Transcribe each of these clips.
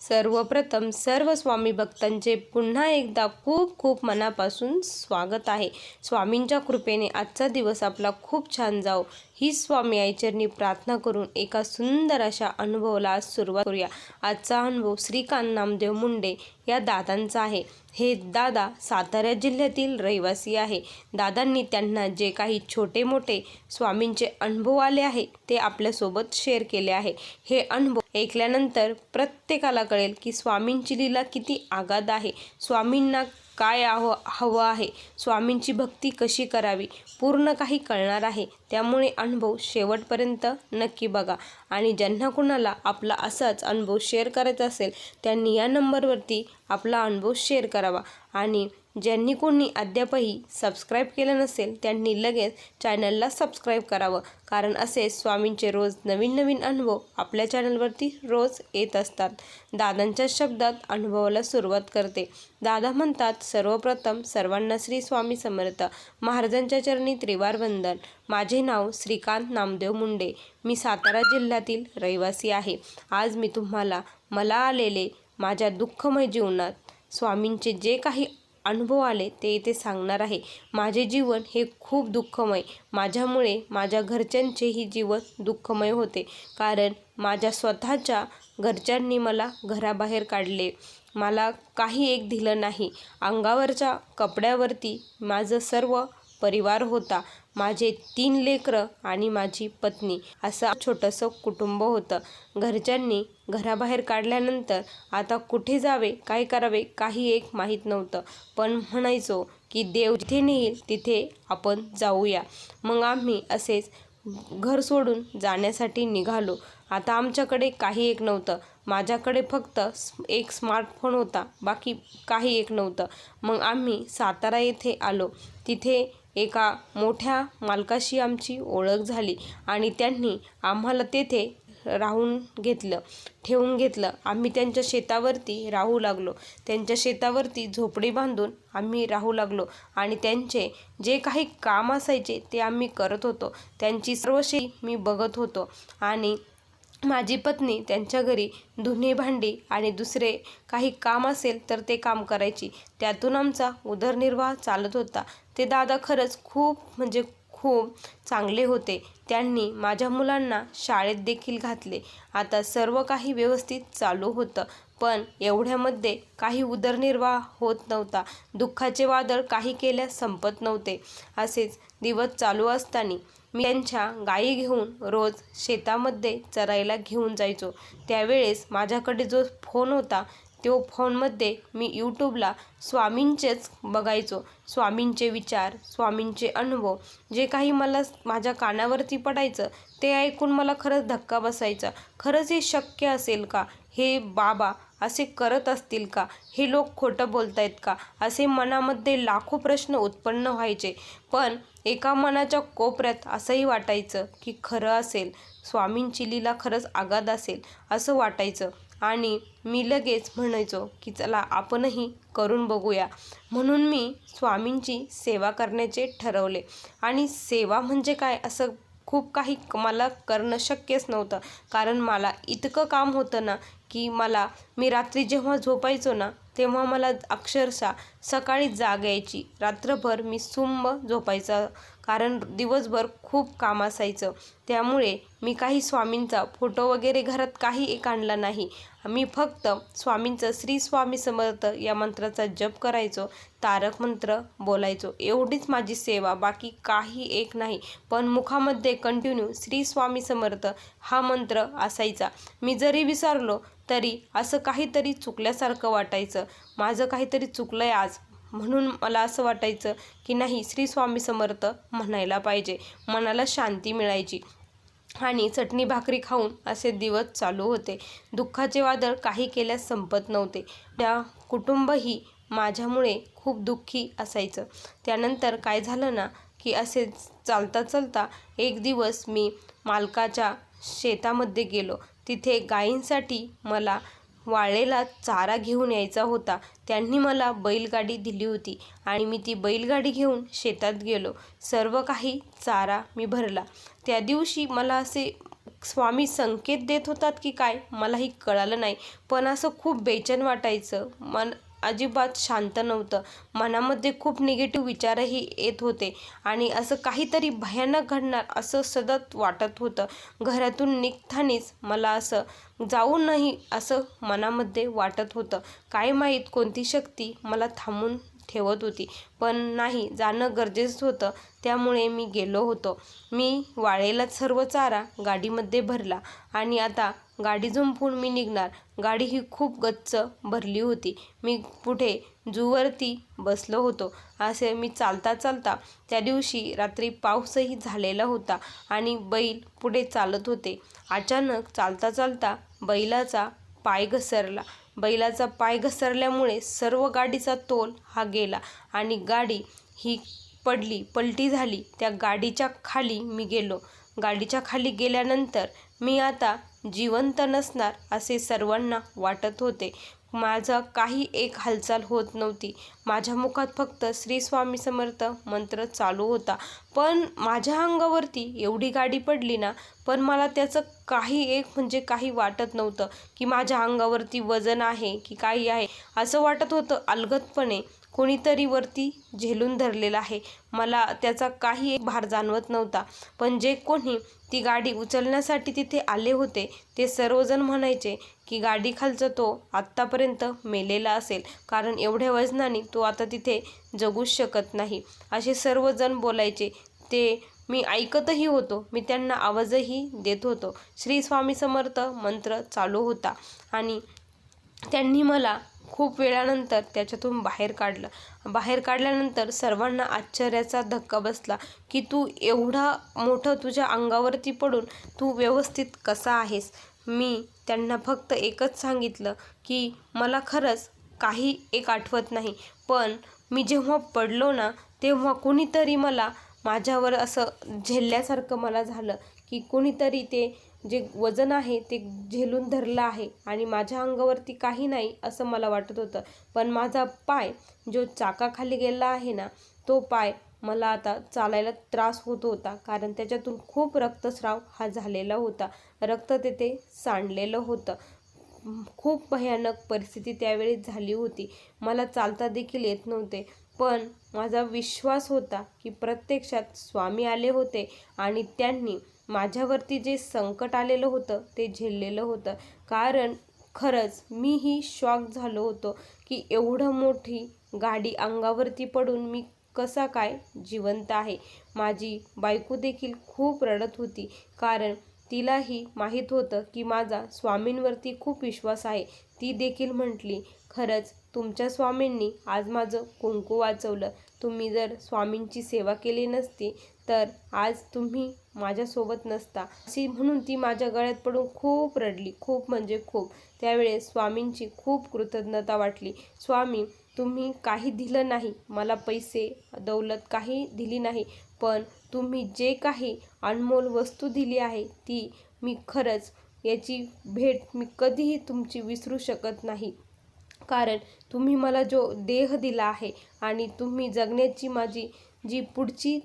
सर्वप्रथम सर्व स्वामी भक्तांचे पुन्हा एकदा खूप खूप मनापासून स्वागत आहे. स्वामींच्या कृपेने आजचा दिवस आपला खूप छान जाओ ही स्वामी आईचरणी प्रार्थना करून एका सुंदर अशा अनुभवाला सुरुवात करूया. आजचा अनुभव श्रीकांत नामदेव मुंडे या दादांचा आहे. हे दादा सातारा जिल्ह्यातील रहिवासी आहे. दादांनी त्यांना जे काही छोटे मोठे स्वामींचे अनुभव आले आहे ते आपल्यासोबत शेअर केले आहे. हे अनुभव ऐकल्यानंतर प्रत्येकाला कळेल की स्वामींची लीला किती आगाध आहे. स्वामींना काय हवं हवं आहे? स्वामींची भक्ती कशी करावी? पूर्ण काही कळणार आहे. त्यामुळे अनुभव शेवटपर्यंत नक्की बघा. आणि ज्यांना कुणाला आपला असाच अनुभव शेअर करायचा असेल त्यांनी या नंबरवरती आपला अनुभव शेअर करावा. आणि ज्यांनी कोणी अद्यापही सबस्क्राईब केलं नसेल त्यांनी लगेच चॅनलला सबस्क्राईब करावं. कारण असे स्वामींचे रोज नवीन नवीन अनुभव आपल्या चॅनलवरती रोज येत असतात. दादांच्या शब्दात अनुभवाला सुरुवात करते. दादा म्हणतात सर्वप्रथम सर्वांना श्री स्वामी समर्थ. महाराजांच्या चरणी त्रिवार वंदन माझे नाव श्रीकांत नामदेव मुंडे. मी सातारा जिल्ह्यातील रहिवासी आहे. आज मी तुम्हाला मला आलेले माझ्या दुःखमय जीवनात स्वामींचे जे काही अनुभव आले ते इथे सांगणार आहे. माझे जीवन हे खूप दुःखमय. माझ्यामुळे माझ्या घरच्यांचेही जीवन दुःखमय होते. कारण माझ्या स्वतःच्या घरच्यांनी मला घराबाहेर काढले. मला काही एक दिलं नाही. अंगावरच्या कपड्यावरती माझं सर्व परिवार होता. माझे तीन लेकरं आणि माझी पत्नी असं छोटंसं कुटुंब होतं. घरच्यांनी घराबाहेर काढल्यानंतर आता कुठे जावे काय करावे काही एक माहीत नव्हतं. पण म्हणायचो की देव जिथे नेईल तिथे आपण जाऊया. मग आम्ही असेच घर सोडून जाण्यासाठी निघालो. आता आमच्याकडे काही एक नव्हतं. माझ्याकडे फक्त एक स्मार्टफोन होता. बाकी काही एक नव्हतं. मग आम्ही सातारा येथे आलो. तिथे एका मोठ्या मालकाशी आमची ओळख झाली आणि त्यांनी आम्हाला तेथे राहून घेतलं ठेवून घेतलं. आम्ही त्यांच्या शेतावरती राहू लागलो. त्यांच्या शेतावरती झोपडी बांधून आम्ही राहू लागलो आणि त्यांचे जे काही काम असायचे ते आम्ही करत होतो. त्यांची सर्व शे मी बघत होतो आणि माझी पत्नी त्यांच्या घरी धुणे भांडी आणि दुसरे काही काम असेल तर ते काम करायची. त्यातून आमचा उदरनिर्वाह चालत होता. ते दादा खरंच खूप म्हणजे खूप चांगले होते. त्यांनी माझ्या मुलांना शाळेत देखील घातले. आता सर्व काही व्यवस्थित चालू होतं. पण एवढ्यामध्ये काही उदरनिर्वाह होत नव्हता. दुःखाचे वादळ काही केल्यास संपत नव्हते. असेच दिवस चालू असताना मी त्यांच्या गायी घेऊन रोज शेतामध्ये चरायला घेऊन जायचो. त्यावेळेस माझ्याकडे जो फोन होता तो फोनमध्ये मी यूट्यूबला स्वामींचेच बघायचो. स्वामींचे विचार स्वामींचे अनुभव जे काही मला माझ्या कानावरती पडायचं ते ऐकून मला खरंच धक्का बसायचा. खरंच हे शक्य असेल का? हे बाबा असे करत असतील का? हे लोक खोटं बोलतायत का? असे मनामध्ये लाखो प्रश्न उत्पन्न व्हायचे. पण एका मनाच्या कोपऱ्यात असंही वाटायचं की खरं असेल स्वामींची लीला खरंच आगाद असेल असं वाटायचं. आणि मी लगेच म्हणायचो की चला आपणही करून बघूया. म्हणून मी स्वामींची सेवा करण्याचे ठरवले. आणि सेवा म्हणजे काय असं खूप काही मला करणं शक्यच नव्हतं. कारण मला इतकं काम होतं ना की मला मी रात्री जेव्हा झोपायचो ना तेव्हा मला अक्षरशः सकाळी जाग यायची. रात्रभर मी सुंब झोपायचा कारण दिवसभर खूप काम असायचं. त्यामुळे मी काही स्वामींचा फोटो वगैरे घरात काही एक आणला नाही. मी फक्त स्वामींचं श्री स्वामी समर्थ या मंत्राचा जप करायचो तारक मंत्र बोलायचो. एवढीच माझी सेवा बाकी काही एक नाही. पण मुखामध्ये कंटिन्यू श्री स्वामी समर्थ हा मंत्र असायचा. मी जरी विसरलो तरी असं काहीतरी चुकल्यासारखं वाटायचं. माझं काहीतरी चुकलं आहे आज. म्हणून मला असं वाटायचं की नाही श्री स्वामी समर्थ म्हणायला पाहिजे. मनाला शांती मिळायची. आणि चटणी भाकरी खाऊन असे दिवस चालू होते. दुःखाचे वादळ काही केल्यास संपत नव्हते. त्या कुटुंबही माझ्यामुळे खूप दुःखी असायचं. त्यानंतर काय झालं ना की असे चालता चालता एक दिवस मी मालकाच्या शेतामध्ये गेलो. तिथे गायींसाठी मला वाळलेला चारा घेऊन यायचा होता. त्यांनी मला बैलगाडी दिली होती आणि मी ती बैलगाडी घेऊन शेतात गेलो. सर्व काही चारा मी भरला. त्या दिवशी मला असे स्वामी संकेत देत होतात की काय? मलाही कळालं नाही. पण असं खूप बेचैन वाटायचं. मन अजिबात शांत नव्हतं. मनामध्ये खूप निगेटिव्ह विचारही येत होते. आणि असं काहीतरी भयानक घडणार असं सतत वाटत होतं. घरातून निघतानीच मला असं जाऊ नाही असं मनामध्ये वाटत होतं. काय माहीत कोणती शक्ती मला थांबून ठेवत होती. पण नाही जाणं गरजेचं होतं. त्यामुळे मी गेलो होतो. मी वाळेला सर्व चारा गाडीमध्ये भरला आणि आता गाडी झुंपून मी निघणार. गाडी ही खूप गच्च भरली होती. मी पुढे जूवरती बसलो होतो. असे मी चालता चालता त्या दिवशी रात्री पाऊसही झालेला होता आणि बैल पुढे चालत होते. अचानक चालता चालता बैलाचा पाय घसरला. बैलाचा पाय घसरल्यामुळे सर्व गाडीचा तोल हा गेला आणि गाडी ही पडली पलटी झाली. त्या गाडीच्या खाली मी गेलो. गाडीच्या खाली गेल्यानंतर मी आता जिवंत नसणार असे सर्वांना वाटत होते. माझं काही एक हालचाल होत नव्हती. माझ्या मुखात फक्त श्री स्वामी समर्थ मंत्र चालू होता. पण माझ्या अंगावरती एवढी गाडी पडली ना पण मला त्याचं काही एक म्हणजे काही वाटत नव्हतं की माझ्या अंगावरती वजन आहे की काही आहे असं वाटत होतं अलगदपणे. कोणीतरी वरती झेलून धरलेलं आहे. मला त्याचा काही एक भार जाणवत नव्हता. पण जे कोणी ती गाडी उचलण्यासाठी तिथे आले होते ते सर्वजण म्हणायचे की गाडीखालचा तो आत्तापर्यंत मेलेला असेल. कारण एवढ्या वजनाने तो आता तिथे जगूच शकत नाही. असे सर्वजण बोलायचे. ते मी ऐकतही होतो. मी त्यांना आवाजही देत होतो. श्री स्वामी समर्थ मंत्र चालू होता आणि त्यांनी मला खूप वेळानंतर त्याच्यातून बाहेर काढलं. बाहेर काढल्यानंतर सर्वांना आश्चर्याचा धक्का बसला की तू एवढा मोठं तुझ्या अंगावरती पडून तू व्यवस्थित कसा आहेस? मी त्यांना फक्त एकच सांगितलं की मला खरंच काही एक आठवत नाही. पण मी जेव्हा पडलो ना तेव्हा कुणीतरी मला माझ्यावर असं झेलल्यासारखं मला झालं की कोणीतरी ते जे वजन आहे ते झेलून धरलं आहे आणि माझ्या अंगावरती काही नाही असं मला वाटत होतं. पण माझा पाय जो चाकाखाली गेला आहे ना तो पाय मला आता चालायला त्रास होत होता. कारण त्याच्यातून खूप रक्तस्राव हा झालेला होता. रक्त तेथे सांडलेलं होतं. खूप भयानक परिस्थिती त्यावेळी झाली होती. मला चालता देखील येत नव्हते. पण माझा विश्वास होता की प्रत्यक्षात स्वामी आले होते आणि त्यांनी माझ्यावरती जे संकट आलेलं होतं ते झेललेलं होतं. कारण खरंच मीही शॉक झालो होतो की एवढं मोठी गाडी अंगावरती पडून मी कसा काय जिवंत आहे. माझी बायको देखील खूप रडत होती. कारण तिलाही माहीत होतं की माझा स्वामींवरती खूप विश्वास आहे. ती देखील म्हटली खरंच तुमच्या स्वामींनी आज माझं कुंकू वाचवलं. तुम्ही जर स्वामींची सेवा केली नसती तर आज तुम्ही माझ्यासोबत नसता. अशी म्हणून ती माझ्या गळ्यात पडून खूप रडली. खूप म्हणजे खूप. त्यावेळेस स्वामींची खूप कृतज्ञता वाटली. स्वामी तुम्ही काही दिलं नाही. मला पैसे दौलत काही दिली नाही. पण तुम्ही जे काही अनमोल वस्तू दिली आहे ती मी खरंच याची भेट मी कधीही तुमची विसरू शकत नाही. कारण तुम्ही मला जो देह दिला आहे आणि तुम्ही जगण्याची माझी जी पुढची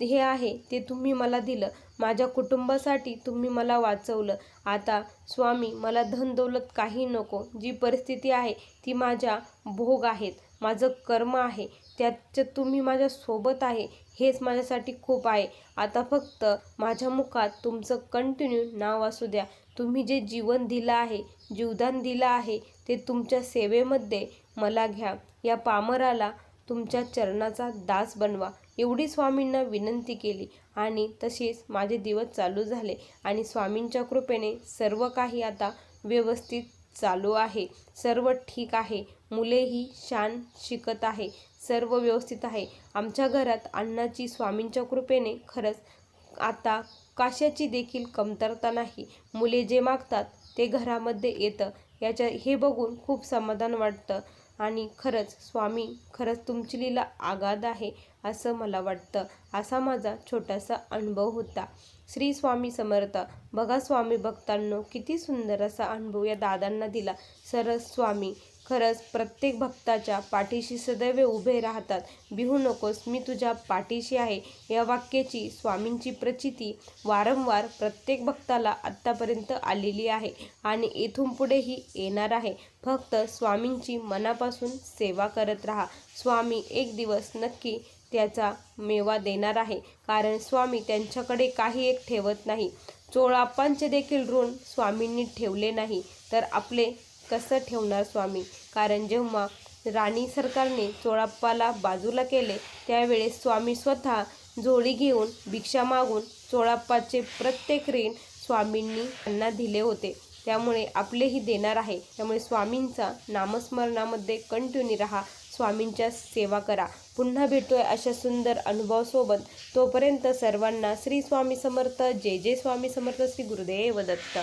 हे आहे ते तुम्ही मला दिलं. माझ्या कुटुंबासाठी तुम्ही मला वाचवलं. आता स्वामी मला धन दौलत काही नको. जी परिस्थिती आहे ती माझ्या भोग आहेत. माझं कर्म आहे. त्याच्यात तुम्ही माझ्यासोबत आहे. हेच माझ्यासाठी खूप आहे. आता फक्त माझ्या मुखात तुमचं कंटिन्यू नाव असू द्या. तुम्ही जे जीवन दिलं आहे जीवदान दिलं आहे ते तुमच्या सेवेमध्ये मला घ्या. या पामराला तुमच्या चरणाचा दास बनवा. एवढी स्वामींना विनंती केली आणि तसेच माझे दिवस चालू झाले आणि स्वामींच्या कृपेने सर्व काही आता व्यवस्थित चालू आहे. सर्व ठीक आहे. मुलेही शान शिकत आहे. सर्व व्यवस्थित आहे. आमच्या घरात अन्नाची स्वामींच्या कृपेने खरंच आता काशाची देखील कमतरता नाही. मुले जे मागतात ते घरामध्ये येतं. याच्या हे बघून खूप समाधान वाटतं. आणि खरंच स्वामी खरंच तुमची लीला आगाध आहे असं मला वाटतं. असा माझा छोटासा अनुभव होता. श्री स्वामी समर्थ. बघा स्वामी भक्तांनो किती सुंदर असा अनुभव या दादांना दिला. सरस स्वामी खरंच प्रत्येक भक्ताच्या पाठीशी सदैव उभे राहतात. बिहू नकोस मी तुझ्या पाठीशी आहे. या वाक्याची स्वामींची प्रचिती वारंवार प्रत्येक भक्ताला आत्तापर्यंत आलेली आहे आणि इथून पुढेही येणार आहे. फक्त स्वामींची मनापासून सेवा करत राहा. स्वामी एक दिवस नक्की त्याचा मेवा देणार आहे. कारण स्वामी त्यांच्याकडे काही एक ठेवत नाही. चोळाप्पांचे देखील ऋण स्वामींनी ठेवले नाही. तर आपले कसं ठेवणार स्वामी? कारण जेव्हा राणी सरकारने चोळाप्पाला बाजूला केले त्यावेळेस स्वामी स्वतः जोडी घेऊन भिक्षा मागून चोळाप्पाचे प्रत्येक ऋण स्वामींनी त्यांना दिले होते. त्यामुळे आपलेही देणार आहे. त्यामुळे स्वामींचा नामस्मरणामध्ये कंटिन्यू राहा. स्वामींच्या सेवा करा. पुन्हा भेटूया अशा सुंदर अनुभवासोबत. तोपर्यंत सर्वांना श्री स्वामी समर्थ. जय जय स्वामी समर्थ. श्री गुरुदेव दत्त.